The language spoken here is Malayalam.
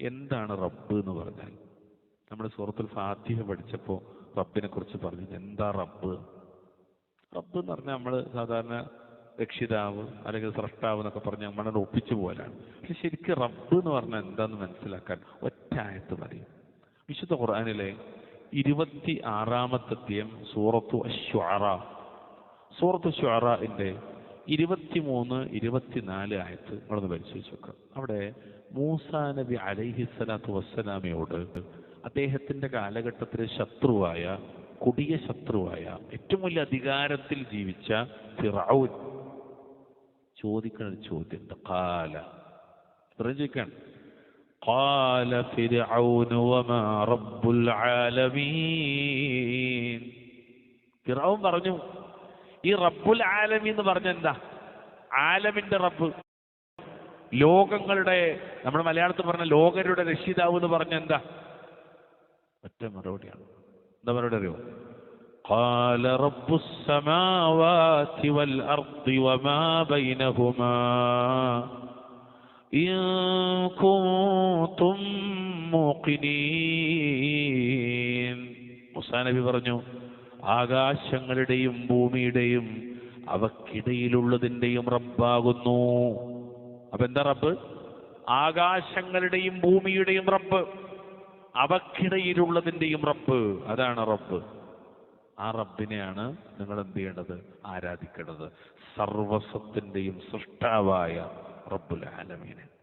എന്താണ് റബ്ബ് എന്ന് പറഞ്ഞാൽ? നമ്മൾ സൂറത്തുൽ ഫാത്തിഹ പഠിച്ചപ്പോൾ റബ്ബിനെ കുറിച്ച് പറഞ്ഞു എന്താ റബ്ബ്? റബ്ബ് എന്ന് പറഞ്ഞാൽ നമ്മൾ സാധാരണ രക്ഷിതാവ് അല്ലെങ്കിൽ സ്രഷ്ടാവ് എന്നൊക്കെ പറഞ്ഞ് നമ്മളെ ഒപ്പിച്ചു പോലാണ് പക്ഷെ ശരിക്കും റബ്ബ് എന്ന് പറഞ്ഞാൽ എന്താന്ന് മനസ്സിലാക്കാൻ ഒറ്റായത്ത് മതി. വിശുദ്ധ ഖുർആനിലെ ഇരുപത്തി ആറാമത്തെ സൂറത്തു അശ്വാറ. സൂറത്തു ഷ്വാറിന്റെ ഇരുപത്തിമൂന്ന് ഇരുപത്തിനാല് ആയത്ത് നിങ്ങളൊന്ന് പരിശോധിച്ച് നോക്കുക അവിടെ മൂസാ നബി അലൈഹിസ്സലാത്തു വസ്സലാമയോട് അദ്ദേഹത്തിന്റെ കാലഘട്ടത്തിലെ ശത്രുവായ കൊടിയ ശത്രുവായ ഏറ്റവും വലിയ അധികാരത്തിൽ ജീവിച്ച ഫിറൌൻ ചോദിക്കുന്ന ഒരു ചോദ്യമുണ്ട് കാല ഇത്രയും ചോദിക്കാണ് قال فرعون وما رب العالمين ഫിറൌൻ പറഞ്ഞു ഈ റബ്ബുൽ ആലമി എന്ന് പറഞ്ഞ എന്താ ആലമിന്റെ റബ്ബ് ലോകങ്ങളുടെ നമ്മുടെ മലയാളത്തിൽ പറഞ്ഞ ലോകരുടെ രക്ഷിതാവ് എന്ന് പറഞ്ഞ എന്താ ഒറ്റ മറുപടിയാണ് എന്താ മറുപടി അറിയോ قال رب السماوات والأرض وما بينهما إن كنتم موقنين മുസാ നബി പറഞ്ഞു ആകാശങ്ങളുടെയും ഭൂമിയുടെയും അവക്കിടയിലുള്ളതിന്റെയും റബ്ബാകുന്നു. അപ്പൊ എന്താ റബ്ബ്? ആകാശങ്ങളുടെയും ഭൂമിയുടെയും റബ്ബ് അവക്കിടയിലുള്ളതിന്റെയും റബ്ബ്. അതാണ് റബ്ബ്. ആ റബ്ബിനെയാണ് നിങ്ങൾ എന്ത് ചെയ്യേണ്ടത്? ആരാധിക്കേണ്ടത്? സർവസ്വത്തിന്റെയും സൃഷ്ടാവായ റബ്ബുൽ ആലമീനെ